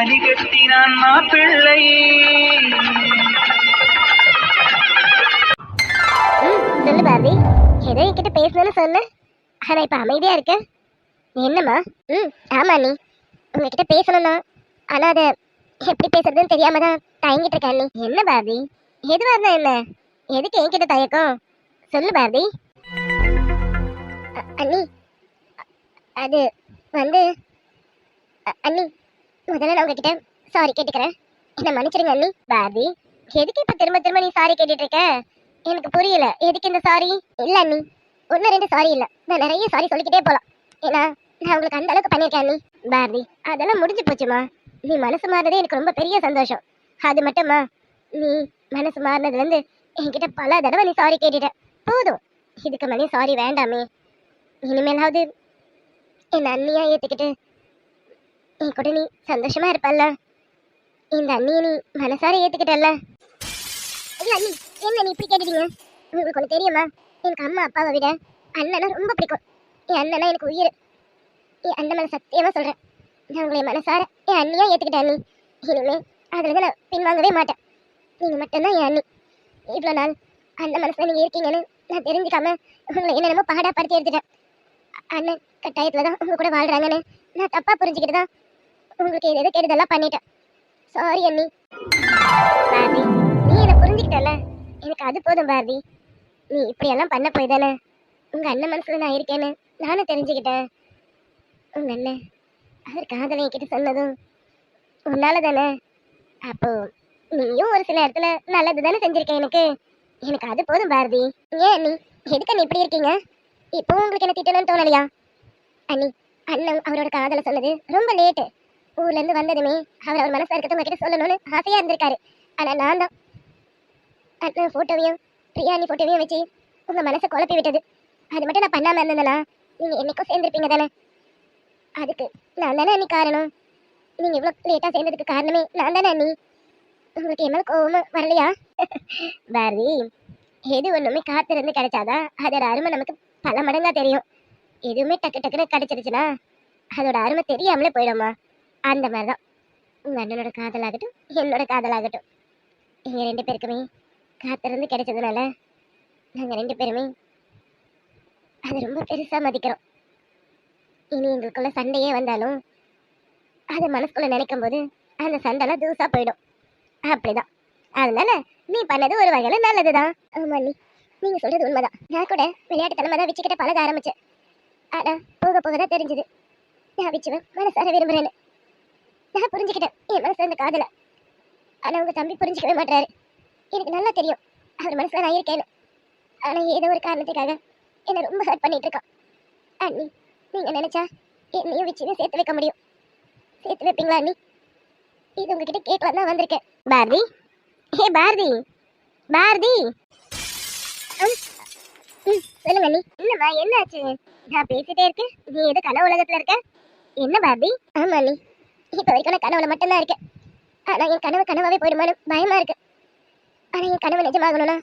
தாலி கட்டினான் மாப்பிள்ளை சொல்லு பாரதி. ஏதோ என்கிட்ட பேசணும்னு சொன்ன. ஆனா இப்ப அமைதியா இருக்க. என்னம்மா? ம் ஆமா நீ. உங்ககிட்ட பேசணும் தான். ஆனா அதை எப்படி பேசுறதுன்னு தெரியாம தான் தயங்கிட்டு இருக்கேன் நீ. என்ன பாரதி? எதுவா இருந்தா என்ன? எதுக்கு என்கிட்ட தயக்கம்? சொல்லு பாரதி. அண்ணி. அது வந்து அண்ணி. முதல்ல நான் உங்ககிட்ட சாரி கேட்டுக்கிறேன். என்ன மன்னிச்சிருங்க அண்ணி. பாரதி எதுக்கு இப்ப திரும்ப திரும்ப நீ சாரி கேட்டுட்டு இருக்க? எனக்கு புரியல. எதுக்கு இந்த சாரி இல்ல அண்ணி. ஒன்னு ரெண்டு சாரி இல்ல. நான் நிறைய சாரி சொல்லிக்கிட்டே போலாம். ஏன்னா நான் உங்களுக்கு அந்த அளவுக்கு பண்ணிருக்கேன் அண்ணி. பாரதி அதெல்லாம் முடிஞ்சு போச்சுமா? நீ மனசு மாறுறதே எனக்கு ரொம்ப பெரிய சந்தோஷம். அது மட்டுமா? நீ மனசு மாறினதுல இருந்து என்கிட்ட பல தடவை நீ சாரி கேட்டுட்ட. போதும். இதுக்கு மேலே சாரி வேண்டாமே. இனிமேலாவது என் அண்ணியா ஏத்துக்கிட்டு என் கூட நீ சந்தோஷமா இருப்பல்ல. இந்த அண்ணியை நீ மனசார ஏத்துக்கிட்டல்ல. இல்ல அண்ணி என்ன நீ இப்படி கேட்டுட்டீங்க? உங்களுக்கு ஒன்று தெரியுமா? எனக்கு அம்மா அப்பாவை விட அண்ணனா ரொம்ப பிடிக்கும். என் அண்ணனா எனக்கு உயிர். என் அண்ணன் மேல சத்தியமா சொல்றேன். நான் உங்களை மனசார என் அண்ணியா ஏத்துக்கிட்டேன் அண்ணி. இனிமே அதுல நான் பின்வாங்கவே மாட்டேன். நீங்க மட்டும்தான் என் அண்ணி. இவ்வளோ நாள் அண்ணன் மனசுல நீங்க இருக்கீங்கன்னு நான் தெரிஞ்சுக்காம உங்களை என்னென்னமோ பாடாப்படுத்தி எடுத்துட்டேன். அண்ணன் கட்டாயத்துல தான் உங்க கூட வாழ்றாங்கன்னு நான் தப்பா புரிஞ்சுக்கிட்டு தான் உங்களுக்கு எது எது கெடுதெல்லாம் பண்ணிட்டேன். சாரி அண்ணி. பாரதி நீ என்ன புரிஞ்சுக்கிட்டல எனக்கு அது போதும் பாரதி. நீ இப்படியெல்லாம் பண்ண போய் தானே? உங்க அண்ணன் மனசுல நான் இருக்கேன்னு நானும் தெரிஞ்சுக்கிட்டேன். உங்க அண்ணன் அவர் காதலை என்கிட்ட சொன்னதும் உன்னால தானே? அப்போ நீயும் ஒரு சில இடத்துல நல்லது தானே செஞ்சிருக்க எனக்கு? எனக்கு அது போதும் பாரதி. ஏன் நீ எதுக்கு நீ இப்படி இருக்கீங்க? இப்போ உங்களுக்கு என்ன திட்டணும்னு தோணலையா? அண்ணி அண்ணன் அவரோட காதலை சொன்னது ரொம்ப லேட்டு ஊர்ல இருந்து வந்ததுமே அவர் அவர் மனசா இருக்கிறது உங்ககிட்ட சொல்லணும்னு ஆசையா இருந்திருக்காரு. ஆனா நான் தான் அண்ணன் போட்டோவையும் பிரியாணி போட்டோவையும் வச்சு உங்க மனசை குழப்பி விட்டது. அது மட்டும் நான் பண்ணாம இருந்தேனா நீங்க என்னைக்கும் சேர்ந்திருப்பீங்க தானே? அதுக்கு நான் தானே அண்ணி காரணம்? நீங்க இவ்வளவு லேட்டா சேர்ந்ததுக்கு காரணமே நான் தானே அண்ணி? உங்களுக்கு என்ன கோவம் வரலையா? பாரதி எது ஒண்ணுமே காத்திருந்து கிடைச்சாதா அதோட அருமை நமக்கு பல மடங்கா தெரியும். எதுவுமே டக்கு டக்குன்னு கிடைச்சிருச்சுன்னா அதோட அருமை தெரியாமலே போயிடுமா அந்த மாதிரிதான். உங்க அண்ணனோட காதலாகட்டும் என்னோட காதலாகட்டும். எங்க ரெண்டு பேருக்குமே காத்திருந்து கிடைச்சதுனால நாங்க ரெண்டு பேருமே அது ரொம்ப பெருசா மதிக்கிறோம். இனி எங்களுக்குள்ள சண்டையே வந்தாலும் அது மனசுக்குள்ள நினைக்கும் போது அந்த சண்டைலாம் தூசா போயிடும். அப்படிதான். அதனால நீ பண்ணது ஒரு வகையில நல்லதுதான். ஆமா நீ நீங்கள் சொல்றது உண்மைதான். நான் கூட விளையாட்டுத்தனமா தான் வச்சுக்கிட்ட பழக ஆரம்பிச்சேன். ஆனா போக போக தான் தெரிஞ்சுது. நான் வச்சுவேன் மனசார விரும்புகிறேன்னு நான் புரிஞ்சுக்கிட்டேன். என் மனசுல இருந்த காதல. ஆனா உங்க தம்பி புரிஞ்சுக்கவே மாட்டாரு எனக்கு நல்லா தெரியும். அவர் மனசுல நான் இருக்கேன்னு. ஆனா ஏதோ ஒரு காரணத்துக்காக என்ன ரொம்ப ஹர்ட் பண்ணிட்டு இருக்கான். அண்ணி நீங்க நினைச்சா என்னையும் வச்சு சேர்த்து வைக்க முடியும். சேர்த்து வைப்பீங்களா அண்ணி? இது உங்ககிட்ட கேட்கலாம் தான் வந்திருக்கேன். பாரதி? ஹே பாரதி? பாரதி? சொல்லுங்க அண்ணி. என்னம்மா என்னாச்சு? நான் பேசிட்டே இருக்கேன். நீ எது கனவு உலகத்துல இருக்க? என்ன பாரதி? ஆமா அண்ணி. இப்போ வரைக்கும் நான் கனவுல மட்டும்தான் இருக்கேன் ஆனால் என் கனவு கனவாகவே போயிடுமான்னு பயமா இருக்கு. ஆனால் என் கனவு நிஜமாகணும்னா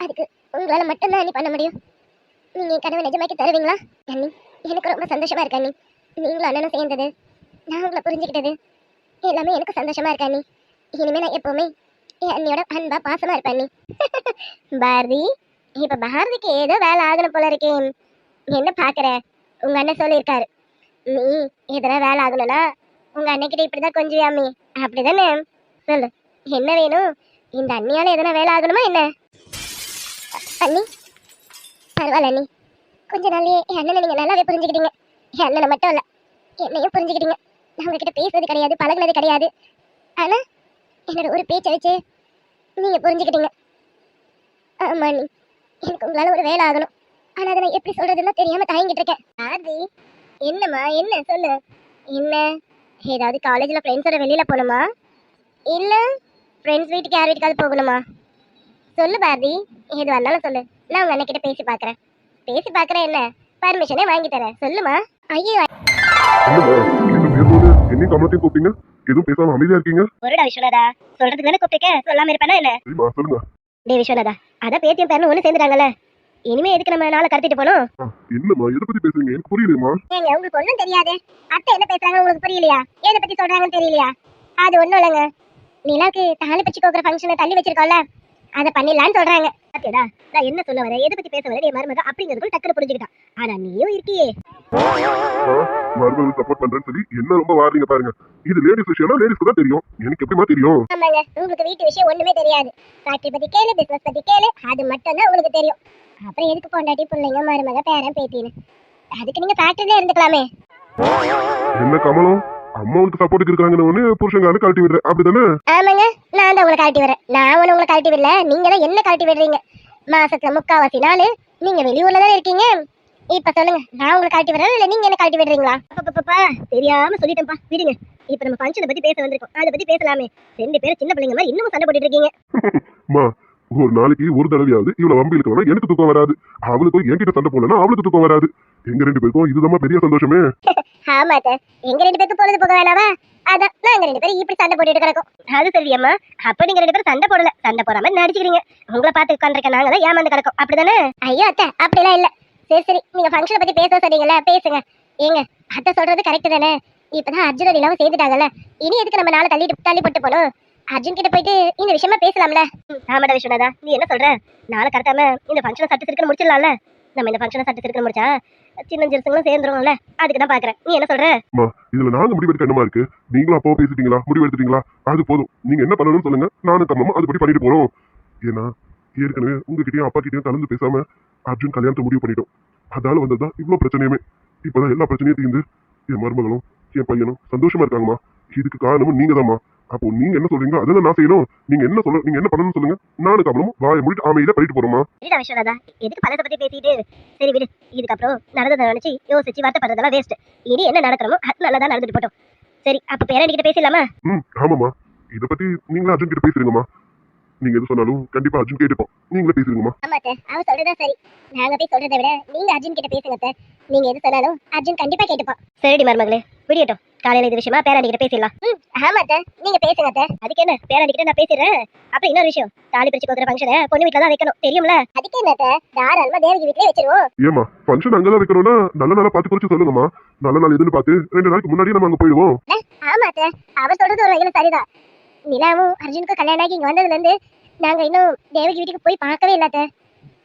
அதுக்கு உங்களால் மட்டும்தான் அண்ணி பண்ண முடியும். நீங்கள் என் கனவு நிஜமாக்கி தருவீங்களா? அண்ணி எனக்கு ரொம்ப சந்தோஷமா இருக்கு அண்ணி. நீங்களும் அண்ணனும் சேர்ந்தது. நான் உங்களை புரிஞ்சுக்கிட்டது. எல்லாமே எனக்கு சந்தோஷமா இருக்கு அண்ணி. இனிமேல் நான் எப்பவுமே என் அண்ணியோட அன்பா பாசமா இருப்பேன் அண்ணி. பாரதி இப்போ பாரதிக்கு ஏதோ வேலை ஆகணும் போல இருக்கேன் என்ன பார்க்குற உங்கள் அண்ணன் சொல்லியிருக்காரு. நீ எதனா வேலை ஆகணும்னா உங்க அன்னைக்கிட்ட இப்படிதான் கொஞ்சியாமி. அப்படிதானே? சொல்லு. என்ன வேணும்? இந்த அண்ணியால எதனா வேலை ஆகணுமா என்ன? அண்ணி பரவாயில்ல அண்ணி. கொஞ்ச நாள்லயே என் அண்ணனை நீங்க நல்லாவே புரிஞ்சுக்கிட்டீங்க. என் அண்ணனை மட்டும் இல்ல என்னையும் புரிஞ்சுக்கிட்டீங்க. நான் உங்ககிட்ட பேசுறது கிடையாது பழகினது கிடையாது. ஆனா என்னோட ஒரு பேச்சை வச்சு நீங்க புரிஞ்சுக்கிட்டீங்க. ஆமா அண்ணி. எனக்கு உங்களால ஒரு வேலை ஆகணும். ஆனா அதை நான் எப்படி சொல்றதுன்னா தெரியாம தயங்கிட்டு இருக்கேன். ஆதி என்னம்மா? என்ன? சொல்லு. என்ன? ஏதாவது காலேஜ்ல ஃப்ரெண்ட்ஸோட வெளியில போகணுமா? இல்ல ஃப்ரெண்ட்ஸ் வீட்டுக்கு யார் வீட்டுக்காவது போகணுமா? சொல்லு பாரதி. எது வந்தாலும் சொல்லு. நான் உங்க அண்ணன் கிட்ட பேசி பார்க்கறேன் பேசி பார்க்கறேன் என்ன? பர்மிஷனே வாங்கி தரேன். சொல்லுமா? ஐயோ என்னையும் கமலத்தையும் கூப்பிட்டீங்க? எதுவும் பேசாம அமைதியா இருக்கீங்க? ஒருடா விஸ்வநாதா. சொல்றதுக்கு தானே கூப்பிட்டேன் சொல்லாம இருப்பேனா என்ன? சொல்லுங்க. டே விஸ்வநாதா. அதான் பேத்தியும் பேரணும் ஒன்று சேர்ந்துட்டாங்கல்ல. இனிமே எதுக்கு நம்ம நாளை கடத்திட்டு போனோம்? என்னம்மா எதை பத்தி பேசுறீங்க? எனக்கு புரியலையம்மா ஏங்க உங்களுக்கு ஒண்ணும் தெரியாது. அத்தை என்ன பேசுறாங்க உங்களுக்கு புரியலையா? எதை பத்தி சொல்றாங்கன்னு தெரியலையா? அது ஒண்ணும் இல்லைங்க. நிலாக்கு தாலி பச்சி கோக்குற ஃபங்க்ஷனை தள்ளி வச்சிருக்கோம்ல. அதை பண்ணிடலான்னு சொல்றாங்க. பாத்தியாடா நான் என்ன சொல்ல வரேன் எதை பத்தி பேச வரேன் என் மருமக அப்படிங்கிறதுக்குள்ள டக்குனு புரிஞ்சுக்கிட்டான் ஆனா நீயும் இருக்கியே. மருமகள் சப்போர்ட் பண்றேன்னு சொல்லி என்ன ரொம்ப வாடுறீங்க பாருங்க. இது லேடிஸ் விஷயம்னா லேடிஸ்க்கு தான் தெரியும். எனக்கு எப்படிமா தெரியும்? ஆமாங்க உங்களுக்கு வீட்டு விஷயம் ஒண்ணுமே தெரியாது. ஃபேக்டரி பத்தி கேளு பிசினஸ் பத்தி கேளு அது மட்டும் தான் உங்களுக்கு தெரியும். அப்புறம் எதுக்கு பொண்டாட்டி பிள்ளைங்க மருமக பேரன் பேத்தின்னு? அதுக்கு நீங்க ஃபேக்டரியில இருந்துக்கலாமே. என்ன கமலம்? அம்மாவுக்கு சப்போர்ட்டுக்கு இருக்காங்கன்னு ஒண்ணு புருஷங்கால கழட்டி விடுறேன். அப்படிதானே? ஆமாங்க நான் தான் உங்களை கழட்டி வரேன் நான் ஒன்று உங்களை கழட்டி விடல. நீங்க தான் என்ன கழட்டி விடுறீங்க? மாசத்துல முக்காவாசி நாள் நீங்க வெளியூர்ல தான் இருக்கீங்க? இப்ப சொல்லுங்க நான் உங்களை கழட்டி விடுறேன் இல்ல நீங்க என்ன கழட்டி விடுறீங்களா? அப்பப்பா தெரியாம சொல்லிட்டேன்ப்பா. விடுங்க. இப்ப நம்ம ஃபங்க்ஷனை பத்தி பேச வந்திருக்கோம். அதை பத்தி பேசலாமே. ரெண்டு பேரும் சின்ன பிள்ளைங்க மாதிரி இன்னமும் சண்டை போட்டுட்டு இருக்கீங்க. அம்மா ஒரு நாளைக்கு ஒரு தடவையாவது இவ்வளவு வம்பு இழுக்கணும் எனக்கு தூக்கம் வராது. அவளுக்கு என்கிட்ட சண்டை போடலன்னா அவளுக்கு தூக்கம் வராது. எங்க ரெண்டு பேருக்கும் இதுதான் பெரிய சந்தோஷமே. ஆமா அத்தை. எங்க ரெண்டு பேருக்கு போறது போக வேணாவா? அதான் நாங்க ரெண்டு பேரும் இப்படி சண்டை போட்டுட்டு கிடக்கும். அது சரி அம்மா அப்ப நீங்க ரெண்டு பேரும் சண்டை போடல. சண்டை போடாம நடிச்சுக்கிறீங்க. உங்களை பார்த்து உட்காந்துருக்க நாங்க தான் ஏமாந்து கிடக்கும். அப்படிதானே? ஐயோ அத்தை அப்படிலாம் இல்ல. சரி சரி. நீங்க ஃபங்க்ஷனை பத்தி பேச சொன்னீங்கல்ல பேசுங்க. ஏங்க அத்தை சொல்றது கரெக்ட் தானே? இப்பதான் அர்ஜுன நிலாவும் சேர்ந்துட்டாங்கல்ல. இனி எதுக்கு நம்ம நாளை தள்ளிட்டு தள்ளி போட்டு போனோம் அர்ஜுன் கிட்ட போயிட்டு இந்த விஷயமா பேசலாம்ல. ஆமாடா விஸ்வநாதா. நீ என்ன சொல்ற? நாளை கடத்தாம இந்த ஃபங்க்ஷனை சட்டு சிறுக்கணும் முடிச்சிடலாம்ல. நம்ம இந்த ஃபங்க்ஷனை சட்டு திருக்கணும் முடிச்சா சின்ன சிறுசுங்களும் சேர்ந்துருவோம்ல அதுக்கு தான் பார்க்குறேன் நீ என்ன சொல்ற? அம்மா இதுல நாங்க முடிவெடுக்க என்னமா இருக்கு? நீங்களும் அப்போ பேசிட்டீங்களா? முடிவெடுத்துட்டீங்களா அது போதும். நீங்க என்ன பண்ணணும்னு சொல்லுங்க. நானும் கம்மமா அதுபடி பண்ணிட்டு போறோம். ஏன்னா ஏற்கனவே உங்ககிட்டயும் அப்பா கிட்டயும் கலந்து பேசாம அர்ஜுன் கல்யாணத்தை முடிவு பண்ணிட்டோம். அதால வந்ததுதான் இவ்வளவு பிரச்சனையுமே. இப்பதான் எல்லா பிரச்சனையும் தீர்ந்து என் மருமகளும் என் பையனும் சந்தோஷமா இருக்காங்கம்மா. இதுக்கு காரணமும் நீங்க அப்போ நீங்க என்ன சொல்றீங்களோ அதெல்லாம் நான் செய்யணும். நீங்க என்ன சொல்ல நீங்க என்ன பண்ணணும்னு சொல்லுங்க. நானும் கமலமும் வாயை மூடிட்டு அமைதியா பண்ணிட்டு போறோமா சரிடா விஸ்வநாதா எதுக்கு பழத்தை பத்தி பேசிட்டு சரி விடு. இதுக்கப்புறம் நடந்ததை நினைச்சு யோசிச்சு வருத்தப்படுறதெல்லாம் வேஸ்ட் இனி என்ன நடக்கணுமோ அது நல்லதா நடந்துட்டு போட்டோம் சரி அப்ப பேரண்டி கிட்ட பேசலாமா ம் ஆமாம்மா. இத பத்தி நீங்களே அர்ஜுன் கிட்ட பேசுறீங்கம்மா நீங்க எது சொன்னாலும் கண்டிப்பா அர்ஜுன் கேட்டுப்போம். நீங்களே பேசுறீங்கம்மா ஆமா அத்தை. அவ சொல்றதா சரி. நாங்க போய் சொல்றதை விட நீங்க அர்ஜுன் கிட்ட பேசுங்க அத்தை. நீங்க எது சொன்னாலும் அர்ஜுன் கண்டிப்பா கேட்டுப்பான் சரிடி மருமகளே. விடியட்டும். காலையில இது விஷயமா பேராண்டி கிட்ட பேசிடலாம். ம் ஆமா அத்தை. நீங்க பேசுங்க அத்தை. அதுக்கு என்ன? பேராண்டி கிட்ட நான் பேசிடுறேன். அப்புறம் இன்னொரு விஷயம். தாலி பிரிச்சு கொடுக்குற ஃபங்க்ஷனை பொண்ணு வீட்டுல தான் வைக்கணும். தெரியும்ல? அதுக்கு என்ன அத்தை? தாராளமா தேவகி வீட்லயே வச்சிருவோம். ஏமா ஃபங்க்ஷன் அங்கதான் வைக்கணும்னா நல்ல நாளா பார்த்து குறிச்சு சொல்லுங்கம்மா. நல்ல நாள் எதுன்னு பார்த்து ரெண்டு நாளைக்கு முன்னாடியே நம்ம அங்க போயிடுவோம். ஆமா அத்தை. அவ சொல்றது ஒரு வகையில சரிதான். நிலாவும் அர்ஜுனுக்கும் கல்யாணம் ஆகி இங்க வந்ததுல இருந்து நாங்க இன்னும் தேவகி வீட்டுக்கு போய் பார்க்கவே இல்ல அத்தை.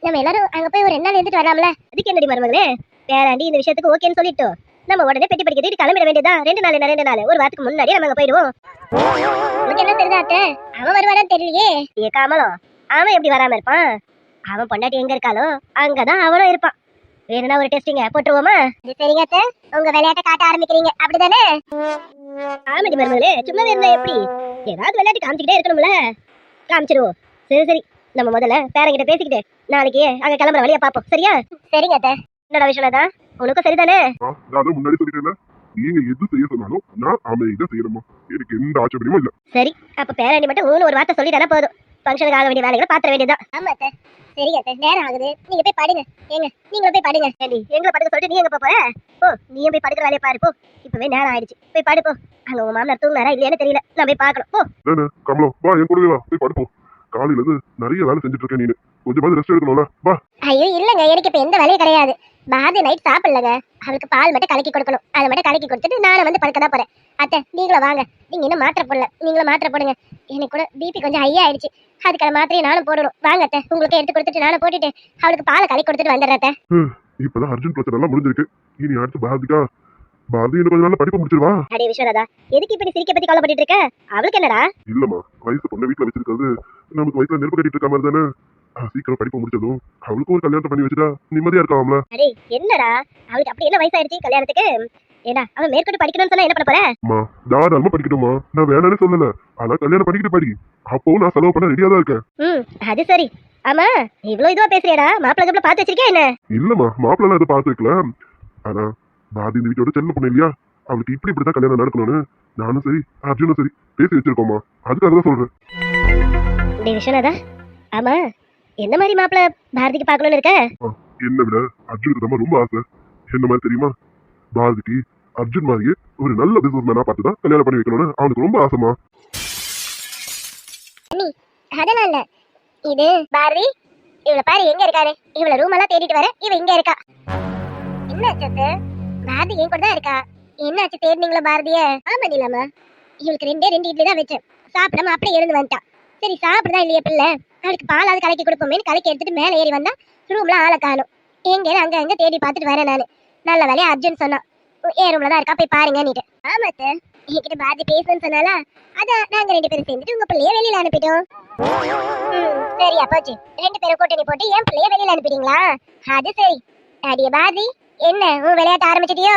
நம்ம எல்லாரும் அங்க போய் ஒரு ரெண்டு நாள் இருந்துட்டு வரலாம்ல. அதுக்கு என்னடி மருமகளே? பேராண்டி இந்த விஷயத்துக்கு ஓகேன்னு சொல்லிட்டு நம்ம உடனே பெட்டி படிக்க கிளம்பிட வேண்டியதா ரெண்டு நாள் ரெண்டு நாள். ஒரு வாரத்துக்கு முன்னாடியே நம்ம அங்க போயிடுவோம். உனக்கு என்ன தெரியுதா அத்தை? அவன் வருவானான்னு தெரியலையே. ஏ காமலம் அவன் எப்படி வராம இருப்பான்? அவன் பொண்டாட்டி எங்க இருக்காளோ அங்கதான் அவனும் இருப்பான். வேணும்னா ஒரு டெஸ்டிங்க போட்டுருவோமா? சரிங்க அத்தை. உங்க விளையாட்டை காட்ட ஆரம்பிக்கிறீங்க. அப்படிதானே? ஆமாடி மருமகளே சும்மா இருந்தா எப்படி? ஏதாவது விளையாட்டு காமிச்சுக்கிட்டே இருக்கணும்ல. காமிச்சிருவோம். சரி சரி. நம்ம முதல்ல பேரங்கிட்ட பேசிக்கிட்டு நாளைக்கு அங்க கிளம்புற வழியா பாப்போம் சரியா? சரிங்க அத்தை. என்னடா விஷயம்தா உனக்கும் சரிதானே? நான் முன்னாடி சொல்லிட்டேன் நீங்க எது செய்ய சொன்னாலும் நான் அமைதியா செய்யணுமா? எனக்கு எந்த ஆட்சேபனையும் இல்ல. சரி அப்ப பேரணி மட்டும் ஊன்னு ஒரு வார்த்தை சொல்லிட்டானா போதும். ஃபங்க்ஷனுக்கு ஆக வேண்டிய வேலைகளை பாத்திர வேண்டியதுதான். ஆமா அத்தை. சரிங்க அத்தை. நேரம் ஆகுது. நீங்க போய் படுங்க. ஏங்க நீங்களும் போய் படுங்க. ஏண்டி எங்களை படுக்க சொல்லிட்டு நீ எங்க போற? போ நீயும் போய் படுக்கிற வேலையை பாரு போ. இப்பவே நேரம் ஆயிடுச்சு. போய் படு போ. அங்க உங்க மாமனார் தூங்குனாரா இல்லையான்னு தெரியல. நான் போய் பார்க்கணும். போ. நானு கமலம் வா என் கூடவே வா. போய் படுப்போம் காலையில இருந்து நிறைய வேலை செஞ்சுட்டு இருக்கேன் நீனு. கொஞ்சமாவது ரெஸ்ட் எடுக்கணும்ல. வா. ஐயோ இல்லங்க. எனக்கு இப்ப எந்த வேலையும் கிடையாது. பாரதி நைட் சாப்பிடலங்க. அவளுக்கு பால் மட்டும் கலக்கி கொடுக்கணும். அதை மட்டும் கலக்கி கொடுத்துட்டு நானும் வந்து படுக்க தான் போறேன். அத்தை நீங்களும் வாங்க. நீங்க இன்னும் மாத்திரை போடல. நீங்களும் மாத்திரை போடுங்க. எனக்கு கூட பிபி கொஞ்சம் ஹையா ஆயிடுச்சு. அதுக்கான மாத்திரையை நானும் போடணும். வாங்க அத்தை. உங்களுக்கு எடுத்து கொடுத்துட்டு நானும் போட்டுட்டு அவளுக்கு பாலை கலக்கி கொடுத்துட்டு வந்துடுறேன் அத்தை. இப்பதான் அர்ஜுன் பிரச்சனை எல்லாம் முடிஞ்சிருக்கு. இனி அடுத்து பாரதிக்கா. பாரதி இன்னும் கொஞ்ச நாள் படிப்பு முடிச்சிருவா. அடே விஸ்வநாதா எதுக்கு இப்படி சிரிக்க பத்தி கவலைப்பட்டு இருக்க? அவளுக்கு என்னடா? இல்லம்மா வயசு பொண்ணை வீட்டுல வச்சிருக்கிறது நமக்கு வயசுல நெருப்பு கட்டிட்டு இருக்க மாதிரி தானே. சீக்கிரம் படிப்பு முடிச்சதும் அவளுக்கும் ஒரு கல்யாணத்தை பண்ணி வச்சுட்டா நிம்மதியா இருக்காமல. என்னடா? அவளுக்கு அப்படி என்ன வயசாயிடுச்சு கல்யாணத்துக்கு? ஏடா அவன் மேற்கொண்டு படிக்கணும்னு சொன்னா என்ன பண்ண போற? அம்மா தாராளமா படிக்கட்டுமா நான் வேணானே சொல்லல. ஆனா கல்யாணம் பண்ணிக்கிட்டு படி. அப்பவும் நான் செலவு பண்ண ரெடியா தான் இருக்கேன். ம் அது சரி. ஆமா இவ்வளவு இதுவா பேசுறியடா? மாப்பிள்ளை கப்பில பார்த்து வச்சிருக்கேன் என்ன? இல்லம்மா மாப்பிள்ள அதை பார்த்து வைக்கல. ஆனா பாரதி இந்த வீட்டோட செல்ல பொண்ணு இல்லையா? அவளுக்கு இப்படி இப்படிதான் கல்யாணம் நடக்கணும்னு நானும் சரி அர்ஜுனும் சரி பேசி வச்சிருக்கோமா அதுக்காக தான் சொல்றேன். விஸ்வநாதா ஆமா என்ன மாதிரி மாப்பிள்ள பாரதிக்கு பார்க்கணும்னு இருக்க? என்னை விட அர்ஜுனுக்கு தான் ரொம்ப ஆசை. என்ன மாதிரி தெரியுமா? பாரதிக்கு அர்ஜுன் மாதிரியே ஒரு நல்ல பிசினஸ் மேனா பார்த்து தான் கல்யாணம் பண்ணி வைக்கணும்னு அவனுக்கு ரொம்ப ஆசைமா அதெல்லாம் இல்ல. இது பாரதி இவள பாரு எங்க இருக்காரு இவள ரூம் எல்லாம் தேடிட்டு வர இவ இங்க இருக்கா. என்ன அச்சத்து? பாரதி என் கூட தான் இருக்கா. என்ன ஆச்சு தேடினீங்களா பாரதிய? ஆமா நிலாமா. இவளுக்கு ரெண்டே ரெண்டு இட்லி தான் வச்சேன். சாப்பிடாம அப்படியே எழுந்து வந்துட்டான் சரி சாப்பிடுதா இல்லையா பிள்ளை? அவளுக்கு பாலாவது கலக்கி கொடுப்போமேன்னு கலக்கி எடுத்துட்டு மேலே ஏறி வந்தா ரூம்ல ஆளை காணும். எங்க அங்க அங்க தேடி பார்த்துட்டு வரேன் நானு. நல்ல வேலையா அர்ஜுன் சொன்னான். ஏ ரூம்ல தான் இருக்கா? போய் பாருங்க நீட்டு ஆமாத்த என்கிட்ட பாரதி பேசுன்னு சொன்னாலா அதான் நாங்க ரெண்டு பேரும் சேர்ந்துட்டு உங்க பிள்ளைய வெளியில அனுப்பிட்டோம். சரியா போச்சு ரெண்டு பேரும் கூட்டணி போட்டு என் பிள்ளைய வெளியில அனுப்பிட்டீங்களா? அது சரி. அடிய பாரதி என்ன உன் விளையாட்ட ஆரம்பிச்சிட்டியோ?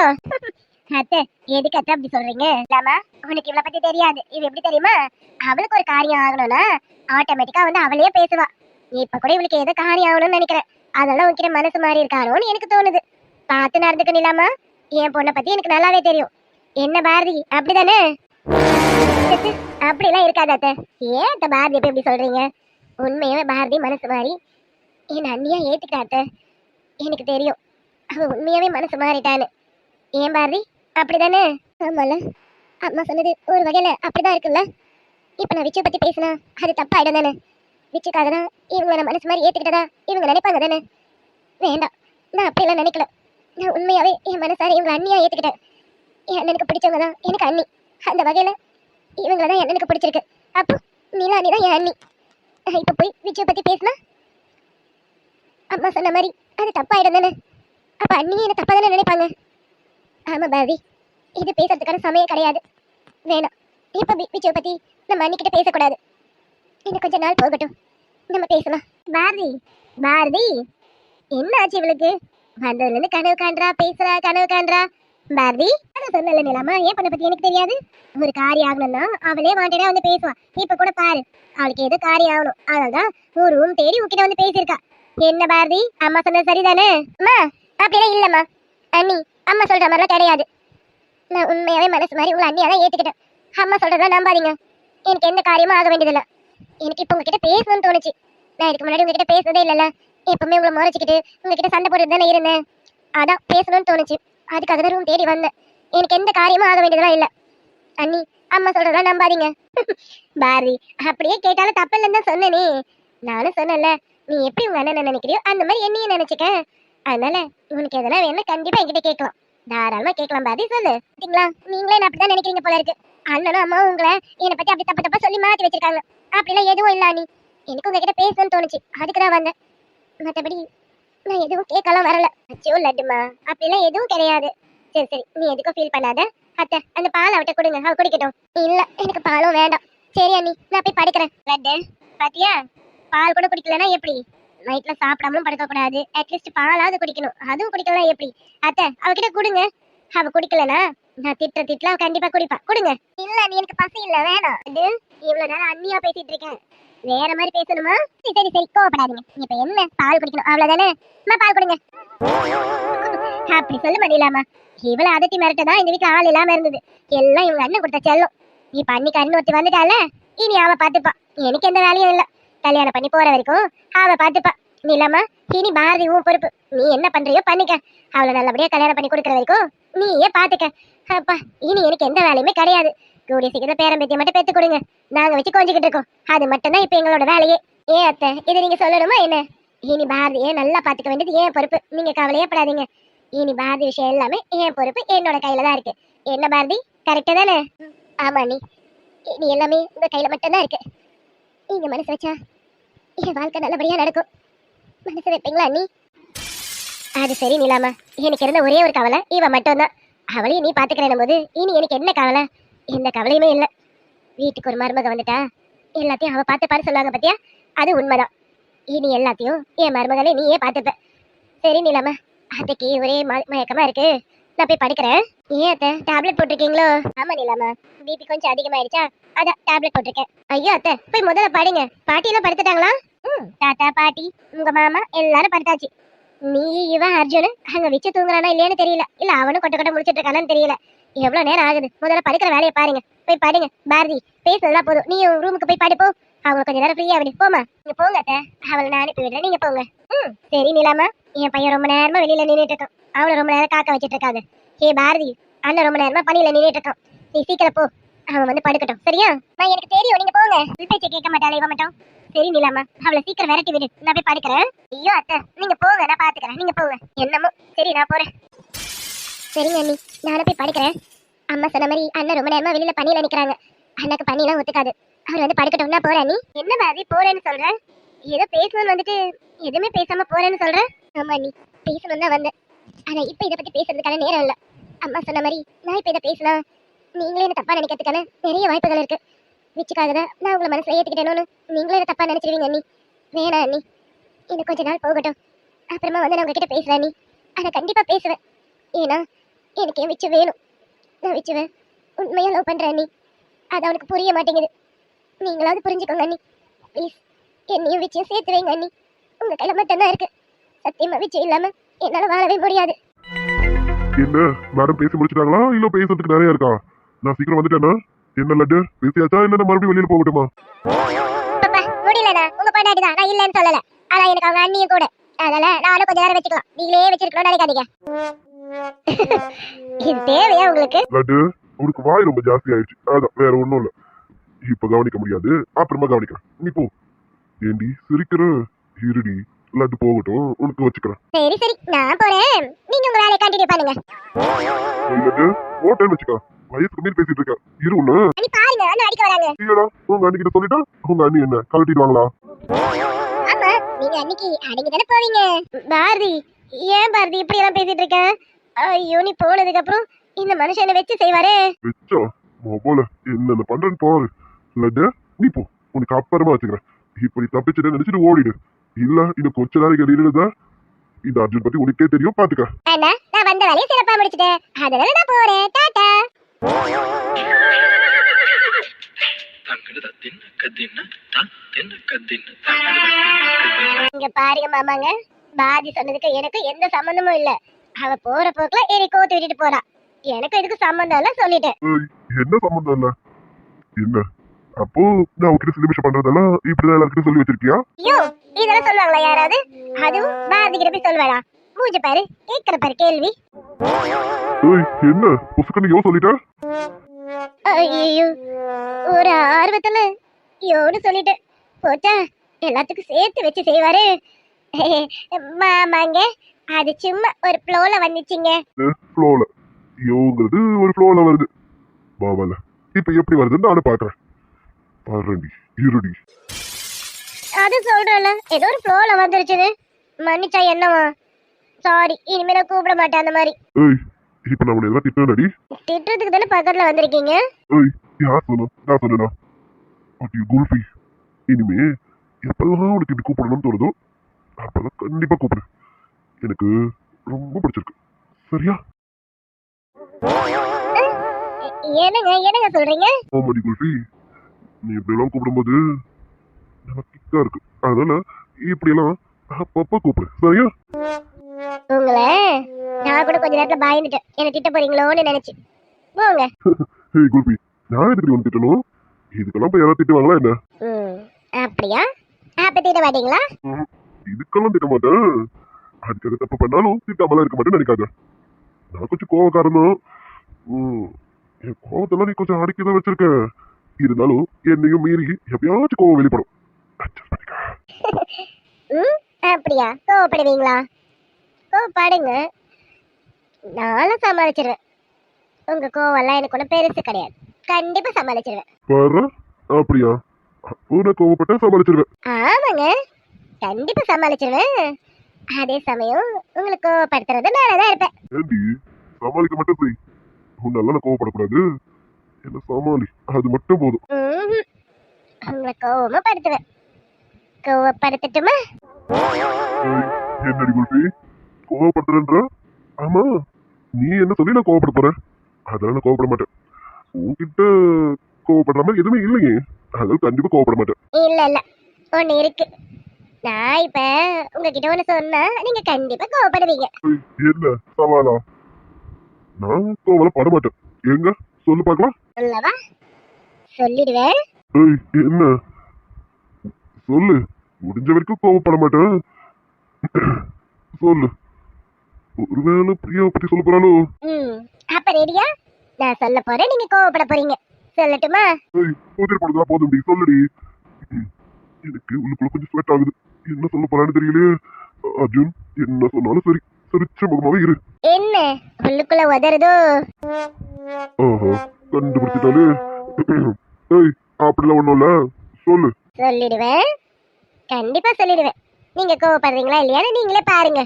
அத்தை எதுக்கு அத்தை அப்படி சொல்றீங்க? இல்லாமா உனக்கு இவளை பத்தி தெரியாது. இது எப்படி தெரியுமா? அவளுக்கு ஒரு காரியம் ஆகணும்னா ஆட்டோமேட்டிக்கா வந்து அவளே பேசுவா. இப்ப கூட இவளுக்கு ஏதோ காரியம் ஆகணும்னு நினைக்கிறேன். அதெல்லாம் உன்கிட்ட மனசு மாறி இருக்காரோன்னு எனக்கு தோணுது. பார்த்து நடந்துக்க நிலாமா என் பொண்ணை பத்தி எனக்கு நல்லாவே தெரியும். என்ன பாரதி? அப்படிதானே? அப்படி அப்படிலாம் இருக்காது அத்தை. ஏன் அத்தை பாரதி இப்ப இப்படி சொல்றீங்க? உண்மையாவே பாரதி மனசு மாறி என் அண்ணியா ஏத்துக்கிட்டா அத்தை. எனக்கு தெரியும். அவ உண்மையாவே மனசு மாறிட்டான்னு. ஏன் பாரதி? அப்படிதானே? ஆமால. அம்மா சொன்னது ஒரு வகையில அப்படிதான் இருக்குல்ல? இப்ப நான் விச்சு பத்தி பேசினா அது தப்பாயிடும் தானே? விச்சுக்காக தான் இவங்க நான் மனசு மாதிரி ஏத்துக்கிட்டதா இவங்க நினைப்பாங்க தானே? வேண்டாம். நான் அப்படியெல்லாம் நினைக்கல. நான் உண்மையாவே என் மனசார இவங்க அண்ணியா ஏத்துக்கிட்டேன். என் அண்ணனுக்கு பிடிச்சவங்க தான் எனக்கு அண்ணி. அந்த வகையில இவங்கள தான் என் அண்ணனுக்கு பிடிச்சிருக்கு. அப்போ நீலா அண்ணி தான் என் அண்ணி. இப்போ போய் விஜய பத்தி பேசினா? அம்மா சொன்ன மாதிரி அது தப்பாயிடும் தானே? அப்போ அண்ணியும் என்ன தப்பா தானே நினைப்பாங்க? ஆமா பாரதி. இது பேசுறதுக்கான சமயம் கிடையாது. வேணாம். இப்ப விஜய பத்தி நம்ம அன்னிக்கிட்ட பேசக்கூடாது. இன்னும் கொஞ்ச நாள் போகட்டும். நம்ம பேசலாம். பாரதி பாரதி. என்ன ஆச்சு இவளுக்கு? வந்ததுலேருந்து கனவு காண்றா பேசுறா கனவு காண்றா. பாரதி அதை சொன்னல நிலாமா ஏன் பண்ண பத்தி எனக்கு தெரியாது? ஒரு காரியம் ஆகணும்னா அவளே வாண்டடா வந்து பேசுவா. இப்ப கூட பாரு அவளுக்கு ஏதோ காரியம் ஆகணும் அதனால்தான் ஒரு ரூம் தேடி உங்ககிட்ட வந்து பேசியிருக்கா. என்ன பாரதி? அம்மா சொன்னது சரிதானே? அம்மா அப்படிலாம் இல்லம்மா. அண்ணி அம்மா சொல்ற மாதிரிலாம் கிடையாது. நான் உண்மையாவே மனசு மாதிரி உங்களை அண்ணியாக தான் ஏத்துக்கிட்டேன். அம்மா சொல்றதா நம்பாதீங்க. எனக்கு எந்த காரியமும் ஆக வேண்டியதில்லை. எனக்கு இப்போ உங்ககிட்ட பேசணும்னு தோணுச்சு. நான் இதுக்கு முன்னாடி உங்ககிட்ட பேசுனதே இல்லைல்ல. எப்பவுமே உங்களை முறைச்சிக்கிட்டு உங்ககிட்ட சண்டை போட்டு தானே இருந்தேன். அதான் பேசணும்னு தோணுச்சு. அதுக்காக தான் ரூம் தேடி வந்தேன். எனக்கு எந்த காரியமும் ஆக வேண்டியதெல்லாம் இல்லை. அண்ணி அம்மா சொல்றதா நம்பாதீங்க. பாரதி அப்படியே கேட்டாலும் தப்பு இல்லைன்னு தான் சொன்னேனே. நானும் சொன்னேன்ல நீ எப்படி உங்க அண்ணனை நினைக்கிறியோ அந்த மாதிரி என்னையும் நினைச்சுக்க. அதனால உனக்கு எதனா வேணும் கண்டிப்பா என்கிட்ட கேட்கலாம். தாராளமா கேட்கலாம் பாதி சொல்லு. சரிங்களா? நீங்களே என்ன அப்படிதான் நினைக்கிறீங்க போல இருக்கு. அண்ணனும் அம்மா உங்களை என்னை பத்தி அப்படி தப்பு தப்பா சொல்லி மாத்தி வச்சிருக்காங்க. அப்படிலாம் எதுவும் இல்ல நீ எனக்கு உங்ககிட்ட பேசணும்னு தோணுச்சு. அதுக்கு தான் வந்தேன். மற்றபடி நான் எதுவும் கேட்கலாம் வரல. அச்சோ லட்டுமா. அப்படிலாம் எதுவும் கிடையாது. சரி சரி. நீ எதுக்கும் ஃபீல் பண்ணாத. அத்தை அந்த பால் அவட்ட கொடுங்க. அவ குடிக்கட்டும். இல்ல எனக்கு பாலும் வேண்டாம். சரி அண்ணி. நான் போய் படிக்கிறேன். லட்டு பாத்தியா? பால் கூட குடிக்கலன்னா எப்படி? நைட்ல சாப்பிடாமலும் படுக்க கூடாது. அட்லீஸ்ட் பாலாவது குடிக்கணும். அதுவும் குடிக்கலாம் எப்படி? அத்தை அவகிட்ட கொடுங்க. அவ குடிக்கலனா நான் திட்டுற திட்டுல அவ கண்டிப்பா குடிப்பா. கொடுங்க. இல்ல நீ எனக்கு பசி இல்ல வேணாம். இது இவ்வளவு நேரம் அண்ணியா பேசிட்டு இருக்கேன். வேற மாதிரி பேசணுமா? சரி சரி சரி கோவப்படாதீங்க. இப்ப என்ன பால் குடிக்கணும்? அவ்வளவுதானே? அம்மா பால் கொடுங்க. அப்படி சொல்ல முடியலாமா இவ்வளவு அதட்டி மிரட்டதான் இந்த வீட்டுல ஆள் இல்லாம இருந்தது. எல்லாம் இவங்க அண்ணன் கொடுத்த செல்லம். இப்ப அன்னைக்கு அண்ணன் ஒருத்தி வந்துட்டால இனி அவ பாத்துப்பா எனக்கு எந்த வேலையும் இல்ல. கல்யாணம் பண்ணி போற வரைக்கும் அவ பாத்துப்பா நீலாமா இனி பாரதி உன் பொறுப்பு. நீ என்ன பண்றியோ பண்ணிக்க. அவளை நல்லபடியா கல்யாணம் பண்ணி கொடுக்குற வரைக்கும் நீயே பாத்துக்க அப்பா இனி எனக்கு எந்த வேலையுமே கிடையாது. கூடிய சீக்கிரம் பேரம்பேத்திய மட்டும் பெத்து கொடுங்க. நாங்க வச்சு கொஞ்சிக்கிட்டு இருக்கோம். அது மட்டும்தான் இப்ப எங்களோட வேலையே. ஏன் அத்தை இதை நீங்க சொல்லணுமா என்ன? இனி பாரதியை நல்லா பாத்துக்க வேண்டியது ஏன் பொறுப்பு. நீங்க கவலையே படாதீங்க. இனி பாரதி விஷயம் எல்லாமே என் பொறுப்பு என்னோட கையில தான் இருக்கு. என்ன பாரதி? கரெக்டா தானே? ஆமா நீ இனி எல்லாமே உங்க கையில மட்டும்தான் இருக்கு. நீங்க மனசு வச்சா என் வாழ்க்கை நல்லபடியா நடக்கும். மனசு வைப்பீங்களா நீ? அது சரி நிலாமா. எனக்கு இருந்த ஒரே ஒரு கவலை இவன் மட்டும்தான். அவளையும் நீ பாத்துக்கிறேன் போது இனி எனக்கு என்ன கவலை? எந்த கவலையுமே இல்லை. வீட்டுக்கு ஒரு மருமக வந்துட்டா. எல்லாத்தையும் அவ பார்த்து பாரு சொல்லுவாங்க பாத்தியா? அது உண்மைதான். இனி எல்லாத்தையும் என் மருமகளே நீயே பார்த்துப்ப. சரி நிலாமா அதுக்கே ஒரே ம- மயக்கமா இருக்கு. நான் போய் படிக்கிறேன். ஏன் அத்தை? டேப்லெட் போட்டிருக்கீங்களோ? ஆமா நிலாமா. பிபி கொஞ்சம் அதிகமாயிருச்சா அதான் டேப்லெட் போட்டிருக்கேன். ஐயோ அத்தை போய் முதல்ல படிங்க. பாட்டி எல்லாம் படுத்துட்டாங்களா? ம் தாத்தா பாட்டி உங்க மாமா எல்லாரும் படுத்தாச்சு. நீ இவன் அர்ஜுன் அங்க வச்சு தூங்குறானா இல்லையான்னு தெரியல. இல்ல அவனும் கொட்ட கொட்ட முடிச்சிட்டு இருக்கானான்னு தெரியல. எவ்வளவு நேரம் ஆகுது? முதல்ல படிக்கிற வேலையை பாருங்க. போய் படிங்க. பாரதி பேசுறதுலாம் போதும். நீ ரூமுக்கு போய் படிப்போ அவங்க கொஞ்ச நேரம் ஃப்ரீயா விடு. போமா நீங்க போங்க அத்தை. அவளை நான் அனுப்பி விடுறேன். நீங்க போங்க. ம் சரி நிலாமா. என் பையன் ரொம்ப நேரமா வெளியில நின்னுட்டு இருக்கான். அவளை ரொம்ப நேரம் காக்க வச்சிட்டு இருக்காங்க ஏ பாரதி அண்ணன் ரொம்ப நேரமா பணியில நின்றுட்டு இருக்கான் நீ சீக்கிரம் போ. அவன் வந்து படுக்கட்டும். சரியா? நான் எனக்கு தெரியும். நீங்க போங்க. உள் பேச்சை கேட்க மாட்டாளே இவ மட்டும். சரி நிலாமா அவளை சீக்கிரம் விரட்டி விடு. நான் போய் படுக்கிறேன். ஐயோ அத்தை. நீங்க போங்க. நான் பாத்துக்கிறேன். நீங்க போங்க. என்னமோ? சரி நான் போறேன். சரிங்க அண்ணி. நானும் போய் படுக்கிறேன். அம்மா சொன்ன மாதிரி அண்ணன் ரொம்ப நேரமா வெளியில பணியில நிக்கிறாங்க. அண்ணாக்கு பணியெல்லாம் ஒத்துக்காது. அவர் வந்து படுக்கட்டும். நான் போறேன் நீ என்ன பாதி போறேன்னு சொல்ற? ஏதோ பேசணும்னு வந்துட்டு எதுவுமே பேசாம போறேன்னு சொல்ற? ஆமா நீ பேசணும் தான் வந்தேன். ஆனா இப்ப இதை பத்தி பேசுறதுக்கான நேரம் இல்ல. அம்மா சொன்ன மாதிரி நான் இப்ப இதை பேசினா நீங்களே என்ன தப்பா நினைக்கிறதுக்கான நிறைய வாய்ப்புகள் இருக்கு. விச்சுக்காக தான் நான் உங்களை மனசுல ஏத்துக்கிட்டேனோன்னு நீங்களே என்ன தப்பா நினைச்சிருவீங்க அண்ணி? வேணா அண்ணி. இன்னும் கொஞ்ச நாள் போகட்டும். அப்புறமா வந்து நான் உங்ககிட்ட பேசுறேன் அண்ணி. ஆனா கண்டிப்பா பேசுவேன். ஏன்னா எனக்கு என் விச்சு வேணும். நான் விச்சுவேன் உண்மையா லவ் பண்றேன் அண்ணி. அது அவனுக்கு புரிய மாட்டேங்குது. நீங்களாவது புரிஞ்சுக்கோங்க அண்ணி. ப்ளீஸ் என்னையும் விச்சையும் சேர்த்து வைங்க அண்ணி. உங்க கையில மட்டும்தான் இருக்கு. சத்தியமா விச்சு இல்லாம என்னால வாழவே முடியாது. என்ன? மேடம் பேசி முடிச்சிட்டாங்களா? இல்ல பேசுறதுக்கு நிறைய இருக்கா? நான் சீக்கிரம் வந்துட்டேனா? என்ன லட்டு? பேசியாச்சா? நான் மறுபடியும் வெளியில போகட்டுமா? முடியலண்ணா. உங்க பொண்டாட்டி தான் நான் இல்லைன்னு சொல்லல. ஆனா எனக்கு அவங்க அண்ணியும் கூட. அதனால நானும் கொஞ்ச நேரம் வச்சுக்கலாம். நீங்களே வச்சிருக்கணும்னு நினைக்காதீங்க. இது தேவையா உங்களுக்கு? லட்டு உனக்கு வாய் ரொம்ப ஜாஸ்தி ஆயிடுச்சு. அதான் வேற ஒண்ணும் இல்ல. இப்ப கவனிக்க முடியாது. அப்புறமா கவனிக்கிறேன். நீ போ. ஏண்டி சிரிக்கிற? இருடி. லட்டு போகட்டும் உனக்கு வச்சுக்கிறேன். சரி சரி. நான் போறேன். நீங்க உங்க வேலையை கண்டினியூ பண்ணுங்க. லட்டு ஓட்டேன்னு வச்சுக்கோ. வயசுக்கு மீறி பேசிட்டு இருக்க இரு ஒண்ணு அண்ணி பாருங்க. அண்ணன் அடிக்க வராங்க. இல்லடா உங்க அண்ணி கிட்ட சொல்லிட்டா உங்க அண்ணி என்ன கழட்டிடுவாங்களா? ஆமா நீங்க அன்னைக்கு அடங்கி தானே போவீங்க. பாரதி ஏன் பாரதி இப்படி எல்லாம் பேசிட்டு இருக்க? ஐயோ நீ போனதுக்கு அப்புறம் இந்த மனுஷனை வச்சு செய்வாரே. வச்சா? மொபைல என்னென்ன பண்றேன்னு பாரு. லட்டு நீ போ. உனக்கு அப்புறமா வச்சுக்கிறேன். இப்படி தப்பிச்சுட்டு நினைச்சிட்டு ஓடிடு. இல்ல இன்னும் கொஞ்ச நாளைக்கு இருந்ததா இந்த அர்ஜுன் பத்தி உனக்கே தெரியும் பாத்துக்க. அண்ணா நான் வந்த வேலையை சிறப்பா முடிச்சிட்டேன். அதனால நான் போறேன். டாடா. இங்க பாருங்க மாமாங்க. பாதி சொன்னதுக்கு எனக்கு எந்த சம்பந்தமும் இல்ல. அவ போற போக்குல என்னை கோத்து விட்டுட்டு போறா. எனக்கு இதுக்கு சம்பந்தம் இல்ல சொல்லிட்டேன் என்ன சம்பந்தம் இல்ல? என்ன? அப்போ நான் உன்கிட்ட சிலிமிஷம் பண்றதெல்லாம் இப்படிதான் எல்லாருக்கிட்ட சொல்லி வச்சிருக்கியா? ஐயோ இதெல்லாம் சொல்லுவாங்களா யாராவது? அதுவும் பாரதி கிட்ட போய் சொல்லுவாடா மூஞ்சி பாரு கேட்கிற பாரு கேள்வி. ஏய் என்ன? புசுக்கன்னு யோ சொல்லிட்ட? ஐயோ ஒரு ஆர்வத்துல யோன்னு சொல்லிட்டேன் போச்சா எல்லாத்துக்கும் சேர்த்து வச்சு செய்வாரு. மாமாங்க அது சும்மா ஒரு ப்ளோல வந்துச்சுங்க. ஃப்ளோல யோங்கிறது ஒரு ஃப்ளோல வருது. மாவல இப்ப எப்படி வருதுன்னு நானும் பாக்குறேன். பாருடி இருடி. அது சொல்றல ஏதோ ஒரு ப்ளோல வந்துருச்சுது மன்னிச்சா என்னவா? சாரி இனிமே நான் கூப்பிட மாட்டேன் அந்த மாதிரி. ஏய் இப்ப நான் உன்னை எல்லாம் திட்டினடி திட்டுறதுக்கு தானே பக்கத்துல வந்திருக்கீங்க? ஏய் யார் சொன்னா? நான் சொன்னா ஓகே குல்ஃபி. இனிமே எப்பெல்லாம் உனக்கு இப்படி கூப்பிடணும்னு தோணுதோ அப்பெல்லாம் கண்டிப்பா கூப்பிடு. எனக்கு ரொம்ப பிடிச்சிருக்கு. சரியா? என்னங்க என்னங்க சொல்றீங்க? ஆமாடி குல்ஃபி. நீ இப்படியெல்லாம் கூப்பிடும்போது எனக்கு கிக்கா இருக்கு. அதனால இப்படியெல்லாம் அப்பப்ப கூப்பிடு. சரியா? உங்களை நான் கூட கொஞ்ச நேரத்துல பயந்துட்டேன். என்ன திட்ட போறீங்களோன்னு நினைச்சு. போங்க. ஏய் குல்ஃபி நான் எதுக்கு வந்து திட்டணும்? இதுக்கெல்லாம் போய் யாராவது திட்டுவாங்களா என்ன? அப்படியா? அப்ப திட்ட மாட்டீங்களா. இதுக்கெல்லாம் திட்ட மாட்டேன். அதுக்காக தப்பு பண்ணாலும் திட்டாமலாம் இருக்க மாட்டேன்னு நினைக்காத. நான் கொஞ்சம் கோவக்காரன்? தான் என் கோவத்தெல்லாம் நீ கொஞ்சம் அடக்கி தான் வச்சிருக்க. இருந்தாலும் என்னையும் மீறி எப்பயாச்சும் கோவம் வெளிப்படும். ம்? அப்படியா? கோவப்படுவீங்களா? கோவப்படுங்க. நானும் சமாளிச்சிருவேன். உங்க கோவம்லாம் எனக்கு ஒன்றும் பெருசு கிடையாது. கண்டிப்பா சமாளிச்சிருவேன். பாரு அப்படியா? அப்போ நான் கோவப்பட்டா சமாளிச்சிருவேன். ஆமாங்க. கண்டிப்பா சமாளிச்சிருவேன். அதே சமயம் உங்களை கோவப்படுத்துறது நானே தான் இருப்பேன். ஏண்டி? சமாளிக்க மட்டும் செய் உன்னால கோவப்படக்கூடாது. என்ன சமாளி அது மட்டும் போதும். உங்களை கோவமா படுத்துவேன் கோவப்படுத்தட்டுமா என்னடி குல்ஃபி? கோவப்படுத்துறன்ற? ஆமா. நீ என்ன சொல்லி நான் கோவப்பட போறேன்? அதெல்லாம் நான் கோவப்பட மாட்டேன். உன்கிட்ட கோவப்படுற மாதிரி எதுவுமே இல்லையே. அதனால கண்டிப்பா கோவப்பட மாட்டேன். இல்ல இல்ல. ஒண்ணு இருக்கு. நான் இப்ப உங்ககிட்ட ஒண்ணு சொன்னா நீங்க கண்டிப்பா கோவப்படுவீங்க. என்ன? சவாலா? நான் கோவல பட மாட்டேன். எங்க சொல்லு பார்க்கலாம். சொல்லவா? சொல்லிடுவேன். ஏய் என்ன? சொல்லு. முடிஞ்ச வரைக்கும் கோவப்பட மாட்டேன். சொல்லு. ஒருவேளை பிரியாவை பத்தி சொல்ல போறாலோ ம் அப்ப ரெடியா நான் சொல்ல போறேன் நீங்க கோவப்பட போறீங்க. சொல்லட்டுமா? ஏய் போதிரி போடுறதா போதும்டி சொல்லுடி. எனக்கு உள்ளுக்குள்ள கொஞ்சம் ஸ்வெட் ஆகுது. என்ன சொல்ல போறான்னு தெரியலையே. அர்ஜுன் என்ன சொன்னாலும் சரி. சிரிச்ச முகமாவே இரு. என்ன? உள்ளுக்குள்ள உதறதோ? ஆஹா கண்டுபிடிச்சிட்டாலே. ஏய் அப்படிலாம் ஒண்ணும் இல்ல. சொல்லு. சொல்லிடுவேன். கண்டிப்பா சொல்லிடுவேன். நீங்க கோவப்படுறீங்களா இல்லையான்னு நீங்களே பாருங்க.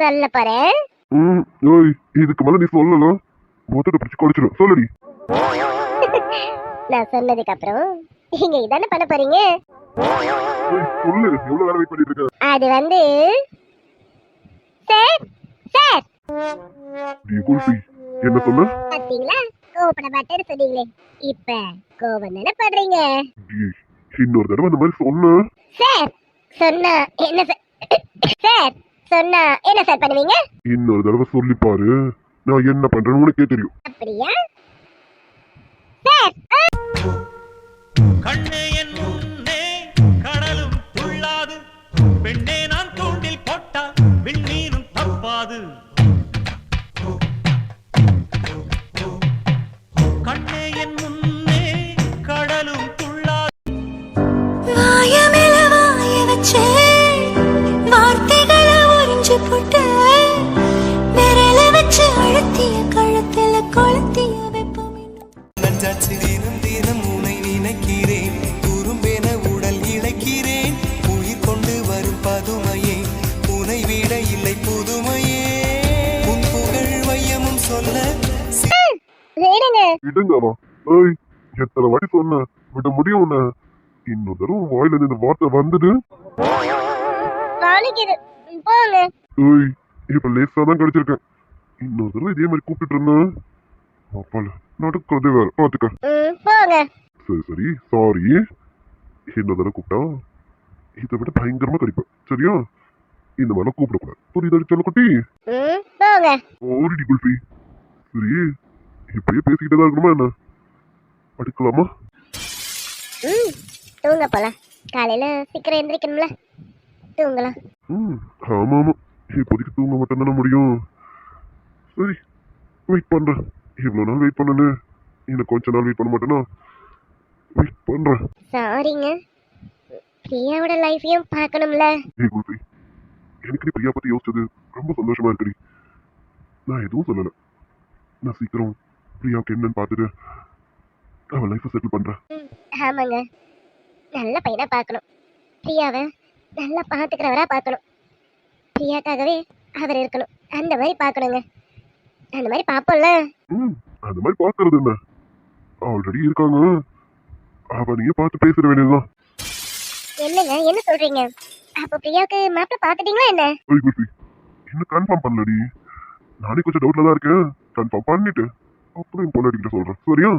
சொல்ல போறேன். ம் ஏய் இதுக்கு மேல நீ சொல்லலாம் மொத்தத்தை பிடிச்சு குடிச்சிடும் சொல்லுடி. நான் சொன்னதுக்கு அப்புறம் நீங்க இதானே பண்ண போறீங்க? சொல்லு. எவ்வளவு வேலை வெயிட் பண்ணிட்டு இருக்க? அது வந்து சார் சார். நீ குல்ஃபி என்ன சொன்ன? பாத்தீங்களா? கோவப்பட மாட்டேன்னு சொன்னீங்களே. இப்ப கோவம் தானே படுறீங்க? இன்னொரு தடவை அந்த மாதிரி சொன்ன. சார் சொன்னா என்ன சார்? சார் சொன்னா என்ன சார் பண்ணுவீங்க? இன்னொரு தடவை சொல்லி பாரு. நான் என்ன பண்றேன்னு உனக்கே தெரியும். அப்படியா? சார் கண்ணே என் முன்னே கடலும் துள்ளாது பெண்ணே இன்னொரு தடவை வாயில இந்த வார்த்தை வந்துடு ஏய் இப்ப லேசா தான் கிடைச்சிருக்கேன். இன்னொரு தடவை இதே மாதிரி கூப்பிட்டு இருந்தேன் அப்பால நடக்கிறதே வேற. பாத்துக்க. சரி சரி. சாரி இன்னொரு தடவை கூப்பிட்டா? இதை விட பயங்கரமா கடிப்பேன். சரியா? இந்த மாதிரிலாம் கூப்பிடக்கூடாது. புரியுதா சொல்ல குட்டி? ம், போங்க. ஓடிடி குல்பி. சரி இப்படியே பேசிக்கிட்டே தான் இருக்கணுமா என்ன? படுக்கலாமா ம். தூங்க போலாம் காலையில சீக்கிரம் எந்திரிக்கணும்ல. தூங்கலாம். ம் ஆமா ஆமா. இப்போதைக்கு தூங்க மட்டும் தானே முடியும். சரி வெயிட் பண்றேன். இவ்வளோ நாள் வெயிட் பண்ணனு இன்னும் கொஞ்ச நாள் வெயிட் பண்ண மாட்டேனா? வெயிட் பண்றேன். சாரிங்க பிரியாவோட லைஃபையும் பார்க்கணும்ல. ஏய் குல்பி. எனக்கு பிரியா பத்தி யோசிச்சது ரொம்ப சந்தோஷமா இருக்குடி. நான் எதுவும் சொல்லல. நான் சீக்கிரம் பிரியாவுக்கு என்னன்னு பார்த்துட்டு அவன் லைஃப்பை செட்டில் பண்றேன். ஆமாங்க. நல்ல பையனா பார்க்கணும். பிரியாவை நல்லா பார்த்துக்கிறவரா பார்க்கணும். பிரியாக்காகவே அவர் இருக்கணும். அந்த மாதிரி பார்க்கணுங்க. அந்த மாதிரி பார்ப்போம்ல? ம் அந்த மாதிரி பார்க்கறது என்ன ஆல்ரெடி இருக்காங்க. அவ நீங்க பார்த்து பேசிட வேண்டியதுதான். என்னங்க என்ன சொல்றீங்க? அப்போ பிரியாவுக்கு மாப்பிள்ள பார்த்துட்டீங்களா என்ன? ஏய் குல்பி இன்னும் கன்ஃபார்ம் பண்ணலடி? நானே கொஞ்சம் டவுட்ல தான் இருக்கேன். கன்ஃபார்ம் பண்ணிட்டு அப்புறம் என் பொண்டாட்டிக்கிட்ட சொல்றேன். சரியா?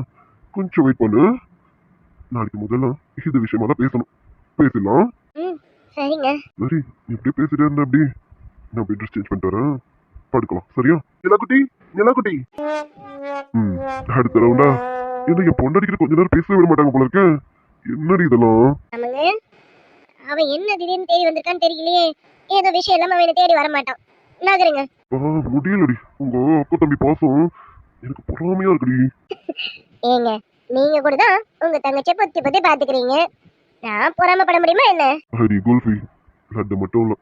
கொஞ்சம் வெயிட் பண்ணு. நாளைக்கு முதல்ல இது விஷயமா தான் பேசணும். பேசலாம். ம் சரிங்க. சரி நீ இப்படியே பேசிட்டே இருந்த அப்படி நான் போய் ட்ரெஸ் சேஞ்ச் பண்ணிட்டு வரேன். படுக்கலாம். சரியா? நிலாக்குட்டி நிலாக்குட்டி ம் அடுத்த ரவுண்டா என்ன என் பொண்டாட்டிக்கிட்ட கொஞ்ச நேரம் பேசவே விட மாட்டாங்க போல இருக்கேன் என்னடி இதெல்லாம்? அவன் என்ன திடீர்னு தேடி வந்திருக்கான்னு தெரியலையே. ஏதோ விஷயம் இல்லாம அவனை தேடி வர மாட்டான் நகருங்க ஆ முடியலடி. உங்க அப்பா தம்பி பாசம். எனக்கு பொறாமையா இருக்குடி. ஏங்க நீங்க கூட தான் உங்க தங்கச்சியை பொத்தி பொத்தி பாத்துக்கிறீங்க நான் பொறாமப்பட முடியுமா என்ன? ஹரி குல்ஃபி லட்டு மட்டும் இல்ல.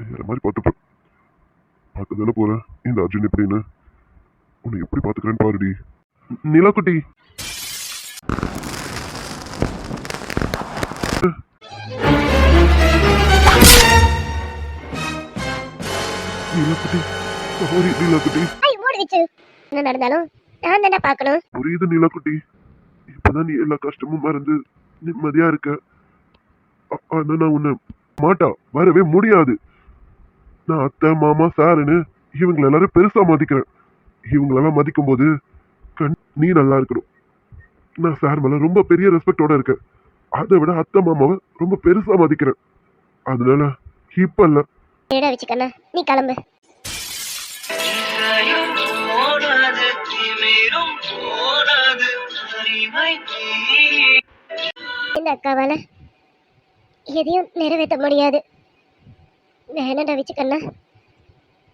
வேற மாதிரி பார்த்துப்பேன். பார்க்க தானே போறேன். இந்த அர்ஜுன் எப்படின்னு உன்னை எப்படி பார்த்துக்கிறேன்னு பாருடி. நிலாக்குட்டி நிலாக்குட்டி சாரி நிலாக்குட்டி என்ன நடந்தாலும் நான் தானே பார்க்கணும். புரியுது நிலாக்குட்டி. இப்பதான் நீ எல்லா கஷ்டமும் மறந்து நிம்மதியா இருக்க. ஆ- ஆனா நான் உன்னை மாட்டா. வரவே முடியாது. நான் அத்தை மாமா சாருன்னு இவங்களை எல்லாரும் பெருசா மதிக்கிறேன். இவங்களெல்லாம் மதிக்கும் போது கண் நீ நல்லா இருக்கணும். நான் சார் மேல ரொம்ப பெரிய ரெஸ்பெக்டோட இருக்கேன். அதை விட அத்தை மாமாவை ரொம்ப பெருசா மதிக்கிறேன். அதனால இப்ப இல்ல. வச்சுக்கண்ணா நீ கிளம்பு. என்ன அக்காவால எதையும் நிறைவேற்ற முடியாது. வேணாண்டா வச்சுக்கண்ணா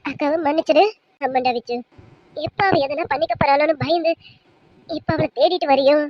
அக்காவை மன்னிச்சிடு. அம்மண்டா வச்சு. எப்போ அவ எதனா பண்ணிக்க போறாளோன்னு பயந்து இப்ப அவளை தேடிட்டு வரையும்